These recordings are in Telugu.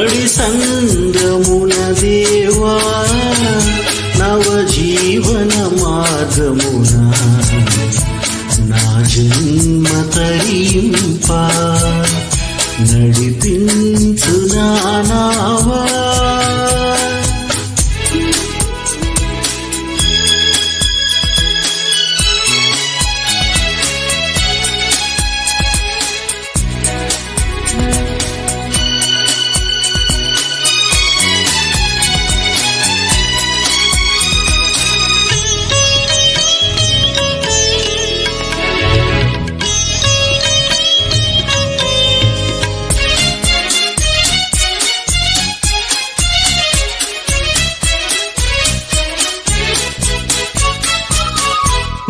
నడి సంగమున దేవా నవ జీవన మార్గమున నా జన్మ తరింప నడిపించు నానావా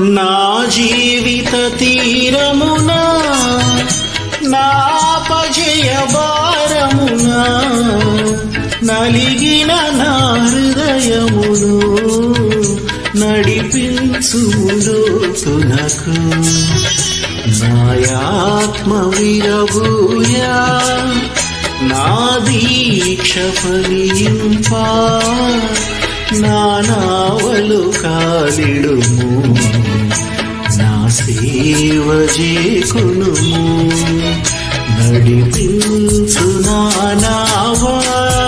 నా జీవిత తీరమున నాపజయ భారమున నలిగిన నా హృదయమును నడిపించుడు తునకు. నాయాత్మ విరబూయా నా దీక్ష ఫలింపా. నానావలు కాలిడుము. నా సేవ చేకును నడిపించు నానావా.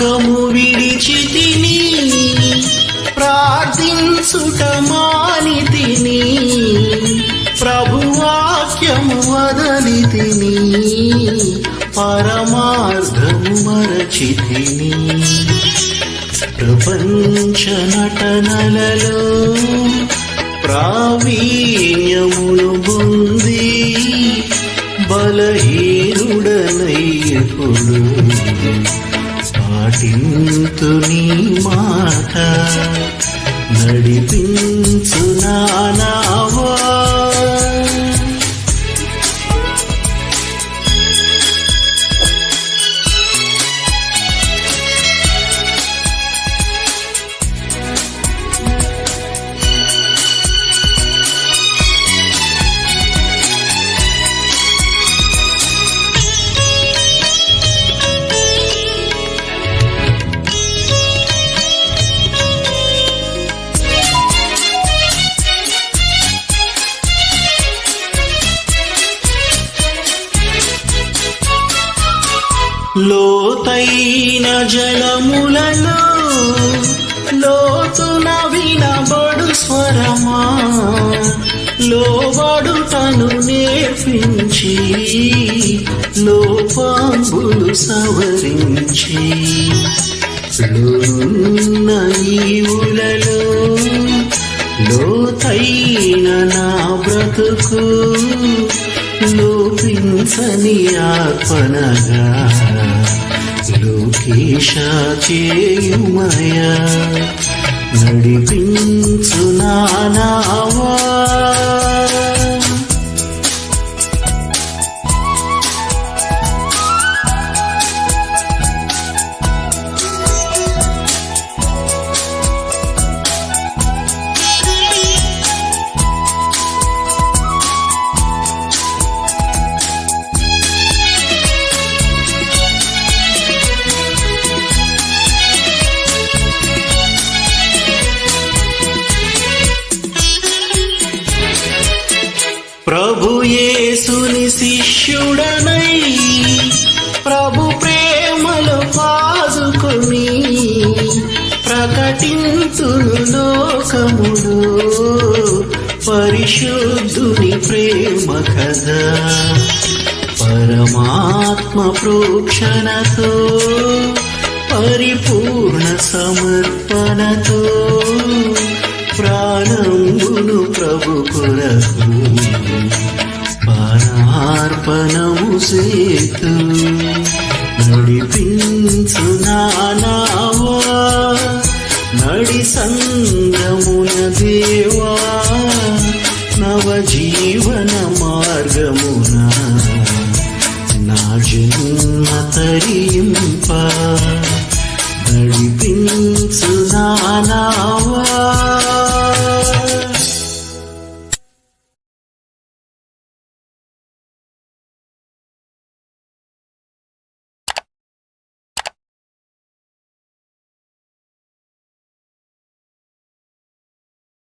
మార్గము విడిచి తిని ప్రార్థించుట మాని తిని ప్రభువాక్యము వదలి తిని పరమార్థము మరచి తిని. ప్రపంచ నటనలలో ప్రావీణ్యములు పొంది బలహీనుడనయ్యప్పుడు పాటింతు నీ మాట నడిపించు నానావా లోతైన జలములలో లోతున వినబడు స్వరమా? లోబడుటను నేర్పించి లోపాంబులు సవరించి లోనున్న ఈవులలో లోతైన నా బ్రతుకు లోపించని ఆత్మనగా లోకేశ చేయుమయ నడిపించు నానావా శిష్యుడనై ప్రభు ప్రేమలు పాదుకొని ప్రకటింతును లోకముడు పరిశుద్ధుని ప్రేమ కథ పరమాత్మ ప్రోక్షణతో పరిపూర్ణ సమర్పణతో ప్రాణమును ప్రభు కొరకు పారార్పణము సేతు నడిపించు నానావా నడి సంగమున దేవా. నవజీవన మార్గమున. నా జన్మ తరింప. నడిపించు నానావా